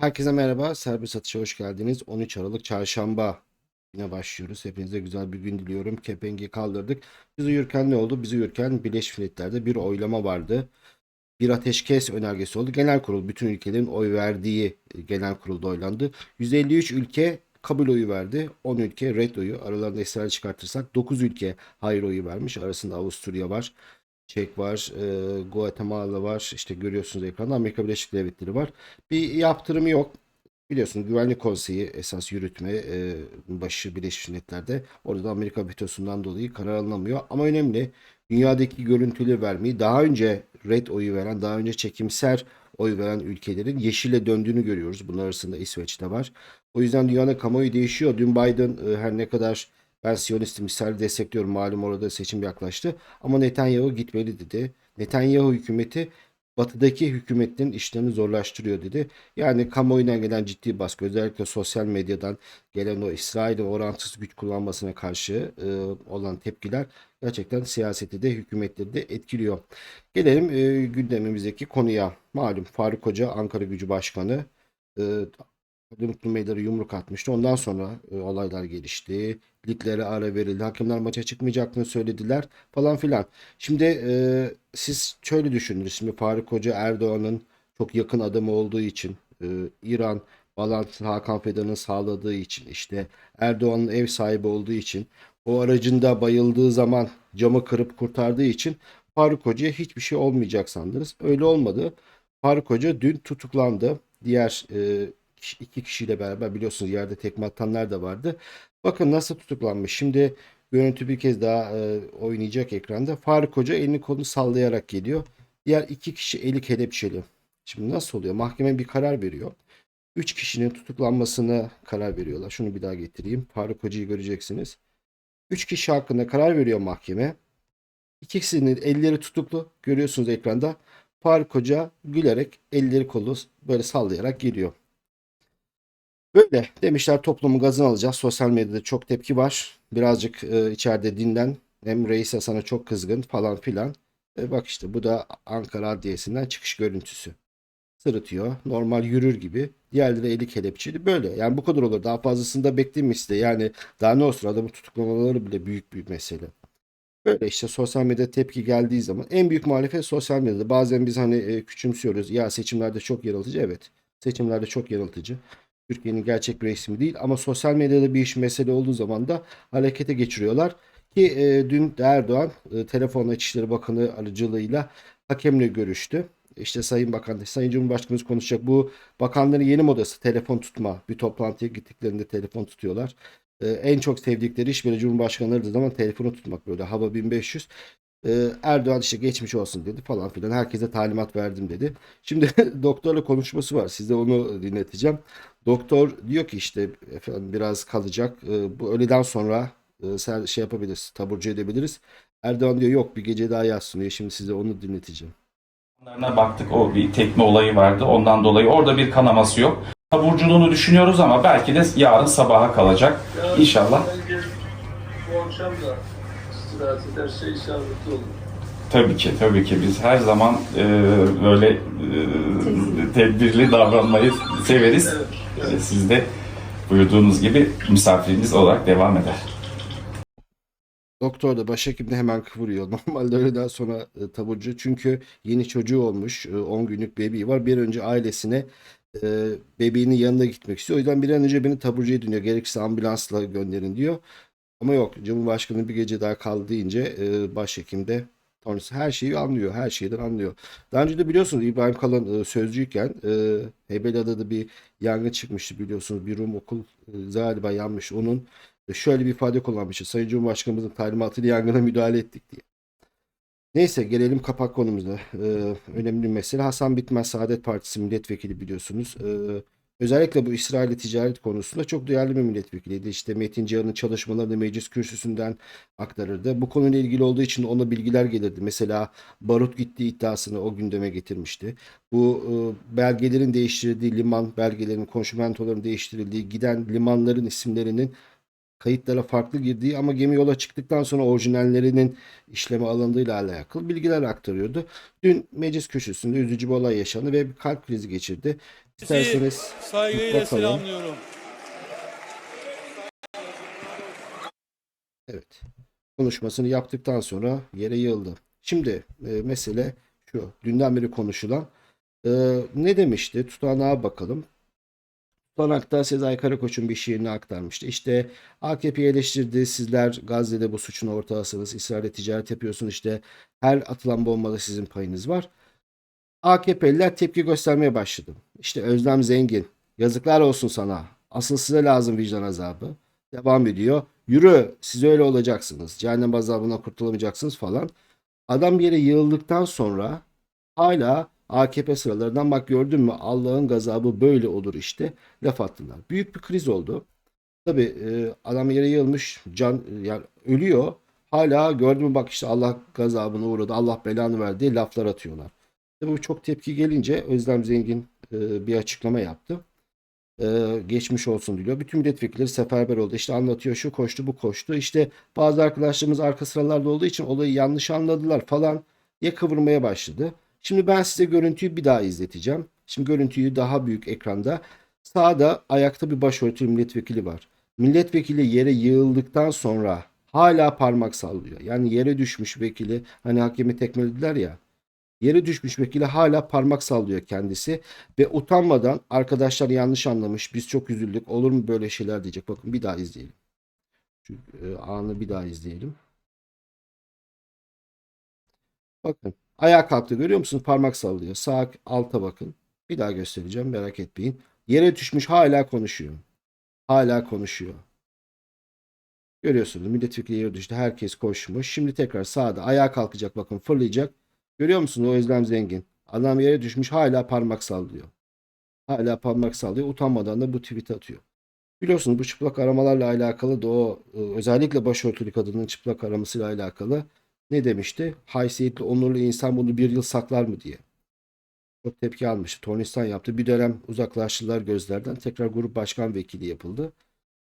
Herkese merhaba. Serbest Atış'a hoş geldiniz. 13 Aralık Çarşamba yine başlıyoruz. Hepinize güzel bir gün diliyorum. Kepengi kaldırdık. Biz uyurken ne oldu? Biz uyurken Birleşmiş Milletler'de bir oylama vardı. Bir ateşkes önergesi oldu. Genel kurul bütün ülkelerin oy verdiği e, genel kurulda oylandı. 153 ülke kabul oyu verdi. 10 ülke red oyu. Aralarında İsrail çıkartırsak 9 ülke hayır oyu vermiş. Arasında Avusturya var. Çek var, e, Guatemala var, işte görüyorsunuz ekranda Amerika Birleşik Devletleri var. Bir yaptırımı yok. Biliyorsunuz Güvenlik Konseyi esas yürütme e, başı Birleşmiş Milletler'de. Orada da Amerika vetosundan dolayı karar alınamıyor. Ama önemli dünyadaki görüntüleri vermeyi daha önce red oyu veren, daha önce çekimser oy veren ülkelerin yeşile döndüğünü görüyoruz. Bunlar arasında İsveç'te var. O yüzden dünyanın kamuoyu değişiyor. Dün Biden e, her ne kadar ben Siyonistim, İsrail'i destekliyorum. Malum orada seçim yaklaştı. Ama Netanyahu gitmeli dedi. Netanyahu hükümeti batıdaki hükümetin işlerini zorlaştırıyor dedi. Yani kamuoyundan gelen ciddi baskı özellikle sosyal medyadan gelen o İsrail'in orantısız güç kullanmasına karşı e, olan tepkiler gerçekten siyaseti de hükümetleri de etkiliyor. Gelelim e, gündemimizdeki konuya. Malum Faruk Hoca Ankara Gücü Başkanı e, Mutlu Meydar'a yumruk atmıştı. Ondan sonra e, olaylar gelişti. Liglere ara verildi. Hakemler maça çıkmayacaklarını söylediler falan filan. Şimdi e, siz şöyle düşünün. Şimdi Faruk Hoca Erdoğan'ın çok yakın adamı olduğu için e, İran bağlantısı Hakan Fidan'ın sağladığı için işte Erdoğan'ın ev sahibi olduğu için o aracında bayıldığı zaman camı kırıp kurtardığı için Faruk Hoca'ya hiçbir şey olmayacak sandınız. Öyle olmadı. Faruk Hoca dün tutuklandı. Diğer e, kişi- iki kişiyle beraber biliyorsunuz yerde tekme atanlar da vardı. Bakın nasıl tutuklanmış. Şimdi görüntü bir kez daha e, oynayacak ekranda. Faruk Hoca elini kolunu sallayarak geliyor. Diğer iki kişi eli kelepçeli. Şimdi nasıl oluyor? Mahkeme bir karar veriyor. Üç kişinin tutuklanmasına karar veriyorlar. Şunu bir daha getireyim. Faruk Hoca'yı göreceksiniz. Üç kişi hakkında karar veriyor mahkeme. İkisinin elleri tutuklu. Görüyorsunuz ekranda. Faruk Hoca gülerek elleri kolu böyle sallayarak geliyor. Böyle demişler toplumun gazını alacağız. Sosyal medyada çok tepki var. Birazcık e, içeride dinlen. Hem reis sana çok kızgın falan filan. E, bak işte bu da Ankara Adliyesi'nden çıkış görüntüsü. Sırıtıyor. Normal yürür gibi. Diğerleri eli kelepçeli. Böyle. Yani bu kadar olur. Daha fazlasını da beklemiş de. Yani daha ne olsun adamın tutuklamaları bile büyük bir mesele. Böyle işte sosyal medya tepki geldiği zaman en büyük muhalefet sosyal medyada. Bazen biz hani e, küçümsüyoruz. Ya seçimlerde çok yanıltıcı. Evet. Seçimlerde çok yanıltıcı. Türkiye'nin gerçek bir resmi değil ama sosyal medyada bir iş mesele olduğu zaman da harekete geçiriyorlar. Ki e, dün Erdoğan e, telefonla İçişleri Bakanı aracılığıyla hakemle görüştü. İşte Sayın Bakan, Sayın Cumhurbaşkanımız konuşacak. Bu bakanların yeni modası telefon tutma. Bir toplantıya gittiklerinde telefon tutuyorlar. E, en çok sevdikleri iş böyle Cumhurbaşkanları da zaman telefonu tutmak böyle hava 1500. E, Erdoğan işte geçmiş olsun dedi falan filan. Herkese talimat verdim dedi. Şimdi doktorla konuşması var. Size onu dinleteceğim. Doktor diyor ki işte efendim biraz kalacak. E, bu öğleden sonra e, sen şey yapabiliriz, taburcu edebiliriz. Erdoğan diyor yok bir gece daha yatsın diyor. Şimdi size onu dinleteceğim. Onlarına baktık o bir tekme olayı vardı. Ondan dolayı orada bir kanaması yok. Taburculuğunu düşünüyoruz ama belki de yarın sabaha kalacak. İnşallah. Bu akşam da istirahat ederse isabetli olur. Tabii ki, tabii ki biz her zaman e, böyle e, tedbirli davranmayı severiz. Evet. E, siz de buyurduğunuz gibi misafiriniz olarak devam eder. Doktor da başhekim de hemen kıvırıyor. Normalde öğleden sonra e, taburcu. Çünkü yeni çocuğu olmuş. e, 10 günlük bebeği var. Bir önce ailesine e, bebeğinin yanına gitmek istiyor. O yüzden bir an önce beni taburcuya dönüyor. Gerekirse ambulansla gönderin diyor. Ama yok. Cumhurbaşkanı bir gece daha kaldı deyince e, başhekim de sonrası her şeyi anlıyor. Her şeyden anlıyor. Daha önce de biliyorsunuz İbrahim Kalın e, sözcüyken e, Heybeliada'da bir yangın çıkmıştı biliyorsunuz. Bir Rum okul e, galiba yanmış. Onun e, şöyle bir ifade kullanmıştı. Sayın Cumhurbaşkanımızın talimatıyla yangına müdahale ettik diye. Neyse gelelim kapak konumuza. Ee, önemli bir mesele. Hasan Bitmez Saadet Partisi milletvekili biliyorsunuz. Ee, özellikle bu İsrail ticaret konusunda çok duyarlı bir milletvekiliydi. İşte Metin Cihan'ın çalışmalarını meclis kürsüsünden aktarırdı. Bu konuyla ilgili olduğu için ona bilgiler gelirdi. Mesela barut gittiği iddiasını o gündeme getirmişti. Bu e, belgelerin değiştirildiği liman belgelerinin konşimentoların değiştirildiği giden limanların isimlerinin kayıtlara farklı girdiği ama gemi yola çıktıktan sonra orijinallerinin işleme alındığıyla alakalı bilgiler aktarıyordu. Dün meclis köşesinde üzücü bir olay yaşandı ve bir kalp krizi geçirdi. İsterseniz saygıyla bakalım. selamlıyorum. Evet. Konuşmasını yaptıktan sonra yere yığıldı. Şimdi e, mesele şu. Dünden beri konuşulan. e, ne demişti? Tutanağa bakalım. Tutanakta Sezai Karakoç'un bir şiirini aktarmıştı. İşte AKP'yi eleştirdi. Sizler Gazze'de bu suçun ortağısınız. İsrail'le ticaret yapıyorsunuz. İşte her atılan bombada sizin payınız var. AKP'liler tepki göstermeye başladı. İşte Özlem Zengin. Yazıklar olsun sana. Asıl size lazım vicdan azabı. Devam ediyor. Yürü siz öyle olacaksınız. Cehennem azabından kurtulamayacaksınız falan. Adam yere yığıldıktan sonra hala AKP sıralarından bak gördün mü Allah'ın gazabı böyle olur işte laf attılar. Büyük bir kriz oldu. Tabi e, adam yere yığılmış can yani ölüyor. Hala gördün mü bak işte Allah gazabına uğradı Allah belanı verdi laflar atıyorlar. Bu çok tepki gelince Özlem Zengin e, bir açıklama yaptı. E, geçmiş olsun diliyor. Bütün milletvekilleri seferber oldu. İşte anlatıyor şu koştu bu koştu. İşte bazı arkadaşlarımız arka sıralarda olduğu için olayı yanlış anladılar falan diye kıvırmaya başladı. Şimdi ben size görüntüyü bir daha izleteceğim. Şimdi görüntüyü daha büyük ekranda. Sağda ayakta bir başörtülü milletvekili var. Milletvekili yere yığıldıktan sonra hala parmak sallıyor. Yani yere düşmüş vekili hani hakemi tekmelediler ya. Yere düşmüş vekili hala parmak sallıyor kendisi ve utanmadan arkadaşlar yanlış anlamış biz çok üzüldük olur mu böyle şeyler diyecek. Bakın bir daha izleyelim. Şu e, anı bir daha izleyelim. Bakın ayağa kalktı görüyor musunuz? Parmak sallıyor. Sağ alta bakın. Bir daha göstereceğim merak etmeyin. Yere düşmüş hala konuşuyor. Hala konuşuyor. Görüyorsunuz milletvekili yere düştü. Herkes koşmuş. Şimdi tekrar sağda ayağa kalkacak bakın fırlayacak. Görüyor musunuz o Özlem Zengin? Adam yere düşmüş hala parmak sallıyor. Hala parmak sallıyor. Utanmadan da bu tweet atıyor. Biliyorsunuz bu çıplak aramalarla alakalı da o e, özellikle başörtülü kadının çıplak aramasıyla alakalı ne demişti? Haysiyetli, onurlu insan bunu bir yıl saklar mı diye. Çok tepki almıştı. Tornistan yaptı. Bir dönem uzaklaştılar gözlerden. Tekrar grup başkan vekili yapıldı.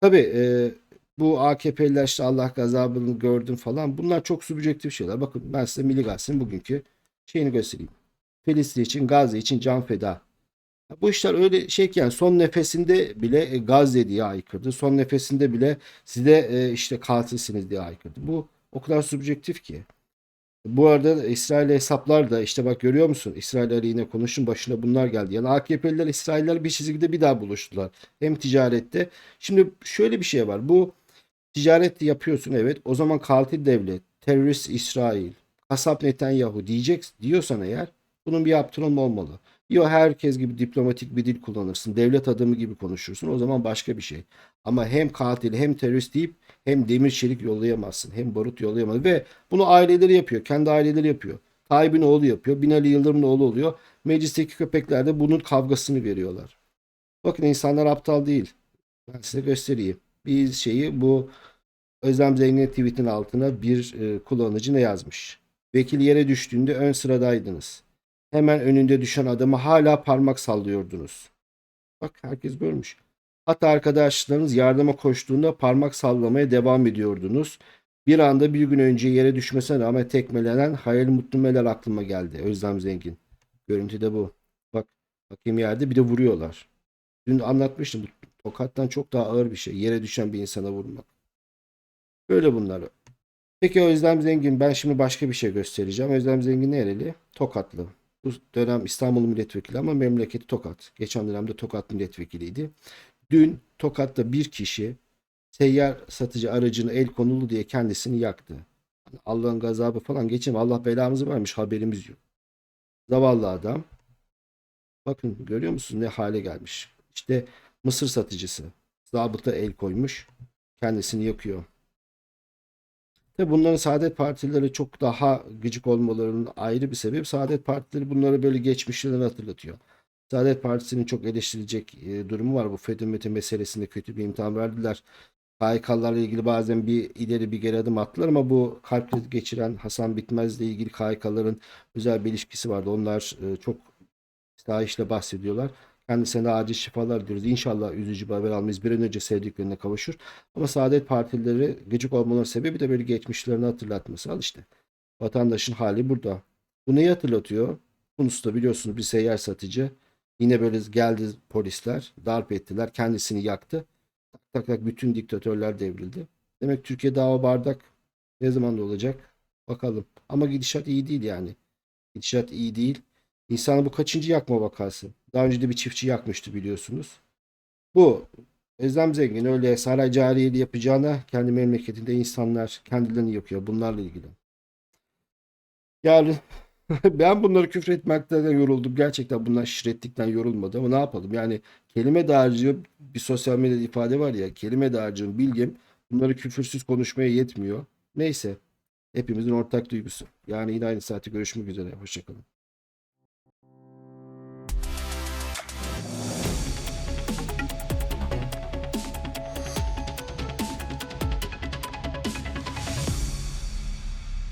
Tabii e, bu AKP'liler işte Allah gazabını gördüm falan. Bunlar çok subjektif şeyler. Bakın ben size Milli Gazete'nin bugünkü şeyini göstereyim. Filistin için, Gazze için can feda. Bu işler öyle şey ki yani son nefesinde bile e, Gazze diye aykırdı. Son nefesinde bile size e, işte katilsiniz diye aykırdı. Bu o kadar subjektif ki. Bu arada İsrail hesaplar da işte bak görüyor musun? İsrail aleyhine konuşun başına bunlar geldi. Yani AKP'liler İsrailler bir çizgide bir daha buluştular. Hem ticarette. Şimdi şöyle bir şey var. Bu ticaret yapıyorsun evet. O zaman katil devlet, terörist İsrail, kasap Netanyahu diyecek diyorsan eğer bunun bir yaptırım olmalı. Yo herkes gibi diplomatik bir dil kullanırsın. Devlet adamı gibi konuşursun. O zaman başka bir şey. Ama hem katil hem terörist deyip hem demir çelik yollayamazsın. Hem barut yollayamazsın. Ve bunu aileleri yapıyor. Kendi aileleri yapıyor. Tayyip'in oğlu yapıyor. Binali Yıldırım'ın oğlu oluyor. Meclisteki köpekler de bunun kavgasını veriyorlar. Bakın insanlar aptal değil. Ben size göstereyim. Bir şeyi bu Özlem Zengin tweetin altına bir e, kullanıcı ne yazmış? Vekil yere düştüğünde ön sıradaydınız. Hemen önünde düşen adamı hala parmak sallıyordunuz. Bak herkes görmüş. Hatta arkadaşlarınız yardıma koştuğunda parmak sallamaya devam ediyordunuz. Bir anda bir gün önce yere düşmesine rağmen tekmelenen Hayal Mutlu aklıma geldi. Özlem Zengin. Görüntüde bu. Bak bakayım yerde bir de vuruyorlar. Dün anlatmıştım. Tokattan çok daha ağır bir şey. Yere düşen bir insana vurmak. Böyle bunlar. Peki Özlem Zengin ben şimdi başka bir şey göstereceğim. Özlem Zengin nereli? Tokatlı. Bu dönem İstanbul milletvekili ama memleketi Tokat. Geçen dönemde Tokat milletvekiliydi. Dün Tokat'ta bir kişi seyyar satıcı aracını el konulu diye kendisini yaktı. Allah'ın gazabı falan geçim Allah belamızı vermiş haberimiz yok. Zavallı adam. Bakın görüyor musunuz ne hale gelmiş. İşte mısır satıcısı. Zabıta el koymuş. Kendisini yakıyor. Tabi bunların Saadet Partileri çok daha gıcık olmalarının ayrı bir sebebi. Saadet Partileri bunları böyle geçmişlerini hatırlatıyor. Saadet Partisi'nin çok eleştirilecek e, durumu var. Bu FETÖ METÖ meselesinde kötü bir imtihan verdiler. KHK'larla ilgili bazen bir ileri bir geri adım attılar ama bu kalp krizi geçiren Hasan Bitmez'le ilgili KHK'ların özel bir ilişkisi vardı. Onlar e, çok sahişle bahsediyorlar. Kendisine acil şifalar diliyoruz. İnşallah üzücü bir haber almayız. Bir an önce sevdiklerine kavuşur. Ama Saadet Partileri gıcık olmaların sebebi de böyle geçmişlerini hatırlatması. Al işte. Vatandaşın hali burada. Bu neyi hatırlatıyor? Tunus'ta biliyorsunuz bir seyyar satıcı Yine böyle geldi polisler, darp ettiler, kendisini yaktı. Tak tak tak bütün diktatörler devrildi. Demek Türkiye dava bardak ne zaman da olacak? Bakalım. Ama gidişat iyi değil yani. Gidişat iyi değil. İnsanı bu kaçıncı yakma vakası? Daha önce de bir çiftçi yakmıştı biliyorsunuz. Bu Özlem Zengin öyle saray cariyeli yapacağına kendi memleketinde insanlar kendilerini yakıyor. Bunlarla ilgili. Yani ben bunları küfretmekten yoruldum. Gerçekten bunlar şirretlikten yorulmadı ama ne yapalım? Yani kelime dağarcığı bir sosyal medyada ifade var ya kelime dağarcığım bilgim bunları küfürsüz konuşmaya yetmiyor. Neyse hepimizin ortak duygusu. Yani yine aynı saatte görüşmek üzere. Hoşçakalın.